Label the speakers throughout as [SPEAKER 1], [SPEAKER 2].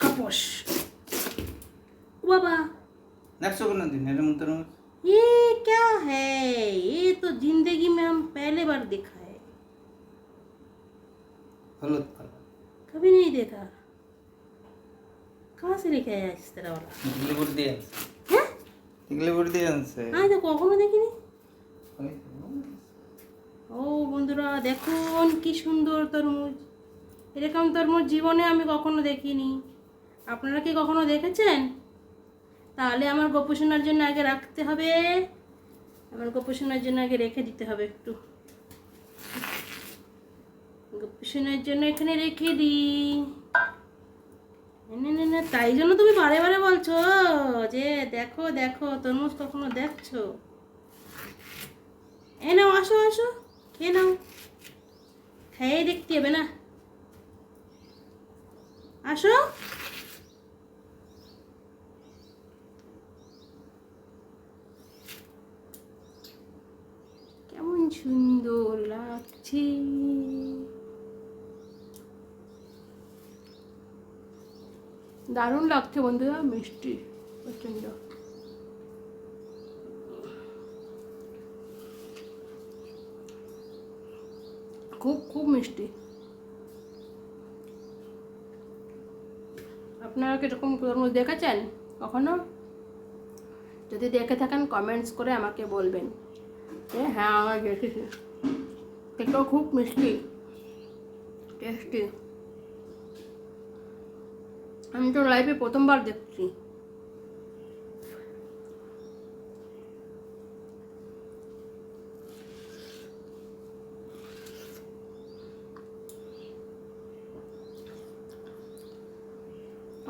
[SPEAKER 1] Cups বাবা
[SPEAKER 2] দেখছো কোনো দিন এর মধ্যে তরমুজ
[SPEAKER 1] ये क्या है ये तो जिंदगी में हम पहले बार देखा है
[SPEAKER 2] হলুদ কালার
[SPEAKER 1] कभी नहीं देखा कहाँ से लेके आया इस तरह वाला
[SPEAKER 2] টিকলিপুর দিয়ে আনছে
[SPEAKER 1] হ্যাঁ
[SPEAKER 2] টিকলিপুর দিয়ে আনছে
[SPEAKER 1] আমি তো কখনো দেখিনি
[SPEAKER 2] ওই তো।
[SPEAKER 1] ও বন্ধুরা দেখুন কি সুন্দর তরমুজ এরকম তরমুজ জীবনে আমি কখনো দেখিনি। আপনারা কি কখনো দেখেছেন? তাহলে আমার গোপোষণার জন্য আগে রাখতে হবে। আমার গোপোষণার জন্য আগে রেখে দিতে হবে একটু। গোপোষণার জন্য এখানে রেখে দিই না তাই জন্য তুমি বারে বারে বলছো যে দেখো দেখো, তরমুজ কখনো দেখছ? এ নাও, আসো আসো, খেয়ে নাও। খেয়ে দেখতে হবে না? আসো কেমন সুন্দর লাগছে। দারুণ লাগছে বন্ধুরা মিষ্টি প্রচণ্ড। খুব খুব মিষ্টি। আপনারা কীরকম তরমুজ দেখেছেন? কখনো? যদি দেখে থাকেন কমেন্টস করে আমাকে বলবেন। যে হ্যাঁ আমার দেখেছি। এটাও খুব মিষ্টি। টেস্টি আমি তো লাইফে প্রথমবার দেখছি।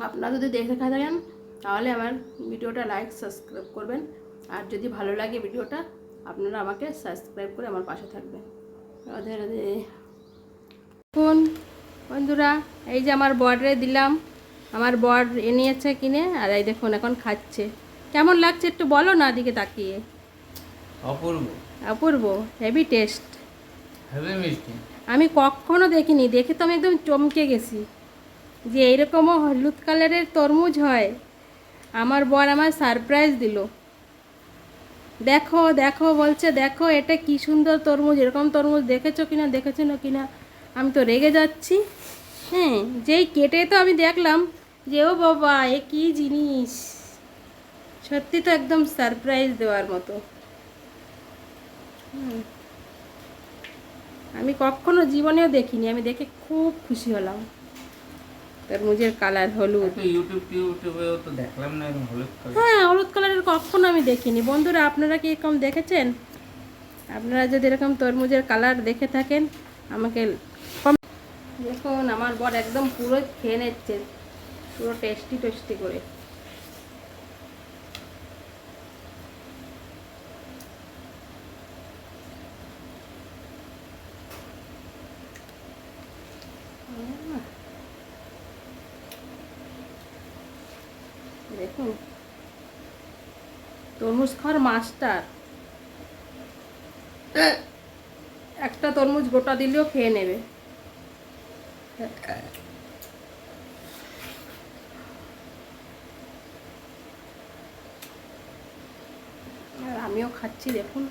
[SPEAKER 1] আপনারা যদি দেখে থাকেন তাহলে আমার ভিডিওটা লাইক সাবস্ক্রাইব করবেন। আর যদি ভালো লাগে ভিডিওটা আপনারা আমাকে সাবস্ক্রাইব করে আমার পাশে থাকবেন। রাধে রাধে। এখন বন্ধুরা এই যে আমার বর্ডারে দিলাম। আমার বর এ নিয়েছে কিনে আর এই দেখুন এখন খাচ্ছে। কেমন লাগছে একটু বলো না দিকে তাকিয়ে।
[SPEAKER 2] অপূর্ব।
[SPEAKER 1] অপূর্ব হেভি টেস্ট
[SPEAKER 2] হেভি মিষ্টি।
[SPEAKER 1] আমি কখনো দেখিনি দেখে তো আমি একদম চমকে গেছি। যে এইরকমও হলুদ কালারের তরমুজ হয়। আমার বর আমার সারপ্রাইজ দিল। দেখো দেখো, বলছে, দেখো, এটা কি সুন্দর তরমুজ, এরকম তরমুজ দেখেছ কিনা, দেখেছ না কিনা? আমি তো রেগে যাচ্ছি। হ্যাঁ যেই কেটে তো আমি দেখলাম যে, ও বাবা, এ কি জিনিস। সত্যি তো একদম সারপ্রাইজ দেওয়ার মতো। আমি কখনো জীবনেও দেখিনি, আমি দেখে খুব খুশি হলাম। তরমুজের কালার হলুদ।
[SPEAKER 2] ইউটিউব টিউটিউবেও তো দেখলাম না এরকম হলুদ কালার।
[SPEAKER 1] হ্যাঁ হলুদ কালারের কখনো আমি দেখিনি। বন্ধুরা আপনারা কি এরকম দেখেছেন? আপনারা যদি এরকম তরমুজের কালার দেখে থাকেন আমাকে দেখুন আমার বর একদম পুরো খেয়ে নিচ্ছে। পুরো টেস্টি টেস্টি করে। উম। দেখুন। তরমুজ খাওয়ার মাস্টার। একটা তরমুজ গোটা দিলেও খেয়ে নেবে। আর আমিও খাচ্ছি, দেখুন।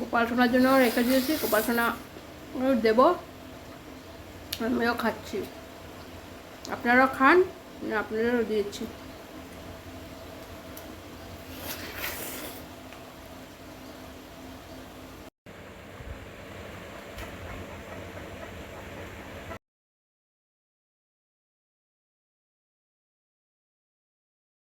[SPEAKER 1] গোপাল সোনার জন্য রেখে দিয়েছি গোপাল সোনা দেবো। আমিও খাচ্ছি। আপনারাও খান আপনারাও দিয়েছি।